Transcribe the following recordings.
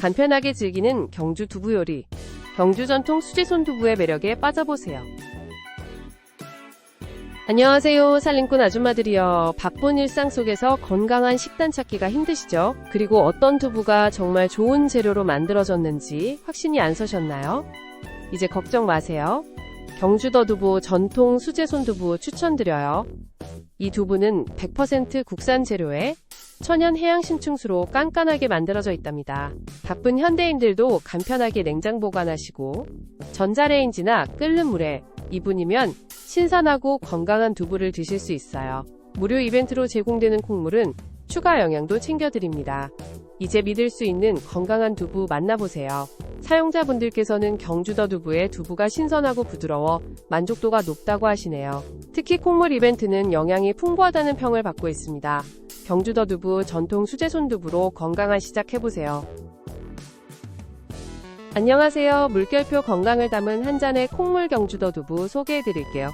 간편하게 즐기는 경주 두부 요리. 경주 전통 수제손 두부의 매력에 빠져보세요. 안녕하세요. 살림꾼 아줌마들이요. 바쁜 일상 속에서 건강한 식단 찾기가 힘드시죠? 그리고 어떤 두부가 정말 좋은 재료로 만들어졌는지 확신이 안 서셨나요? 이제 걱정 마세요. 경주더 두부 전통 수제손 두부 추천드려요. 이 두부는 100% 국산 재료에 천연 해양 심층수로 깐깐하게 만들어져 있답니다. 바쁜 현대인들도 간편하게 냉장 보관하시고 전자레인지나 끓는 물에 2분이면 신선하고 건강한 두부를 드실 수 있어요. 무료 이벤트로 제공되는 콩물은 추가 영양도 챙겨드립니다. 이제 믿을 수 있는 건강한 두부 만나보세요. 사용자분들께서는 경주더 두부의 두부가 신선하고 부드러워 만족도가 높다고 하시네요. 특히 콩물 이벤트는 영양이 풍부하다는 평을 받고 있습니다. 경주더 두부 전통 수제손 두부로 건강한 시작해보세요. 안녕하세요. 물결표 건강을 담은 한 잔의 콩물 경주더 두부 소개해드릴게요.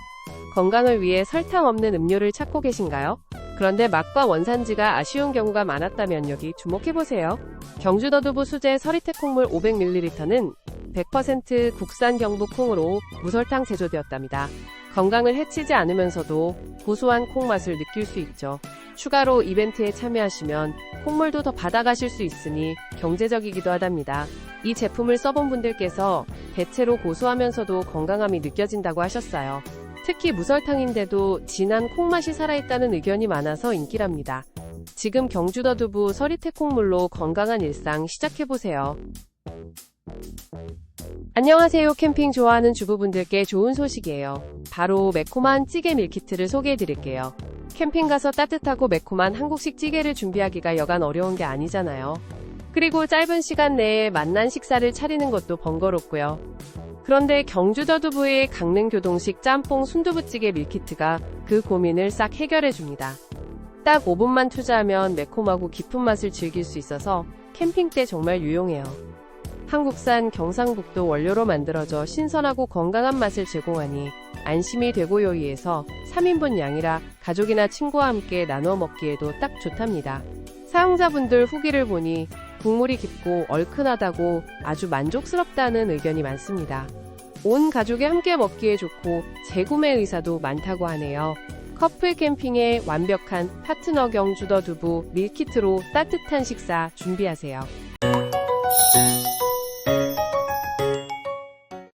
건강을 위해 설탕 없는 음료를 찾고 계신가요? 그런데 맛과 원산지가 아쉬운 경우가 많았다면 여기 주목해보세요. 경주 더 두부 수제 서리태 콩물 500ml는 100% 국산 경북 콩으로 무설탕 제조되었답니다. 건강을 해치지 않으면서도 고소한 콩 맛을 느낄 수 있죠. 추가로 이벤트에 참여하시면 콩물도 더 받아가실 수 있으니 경제적이기도 하답니다. 이 제품을 써본 분들께서 대체로 고소하면서도 건강함이 느껴진다고 하셨어요. 특히 무설탕인데도 진한 콩맛이 살아있다는 의견이 많아서 인기랍니다. 지금 경주더 두부 서리태 콩물로 건강한 일상 시작해보세요. 안녕하세요. 캠핑 좋아하는 주부분들께 좋은 소식이에요. 바로 매콤한 찌개 밀키트를 소개해드릴게요. 캠핑 가서 따뜻하고 매콤한 한국식 찌개를 준비하기가 여간 어려운 게 아니잖아요. 그리고 짧은 시간 내에 맛난 식사를 차리는 것도 번거롭고요. 그런데 경주더 두부의 강릉 교동식 짬뽕 순두부찌개 밀키트가 그 고민을 싹 해결해 줍니다. 딱 5분만 투자하면 매콤하고 깊은 맛을 즐길 수 있어서 캠핑 때 정말 유용해요. 한국산 경상북도 원료로 만들어져 신선하고 건강한 맛을 제공하니 안심이 되고 요리해서 3인분 양이라 가족이나 친구와 함께 나눠 먹기에도 딱 좋답니다. 사용자분들 후기를 보니 국물이 깊고 얼큰하다고 아주 만족스럽다는 의견이 많습니다. 온 가족이 함께 먹기에 좋고 재구매 의사도 많다고 하네요. 커플 캠핑에 완벽한 파트너 경주더 두부 밀키트로 따뜻한 식사 준비하세요.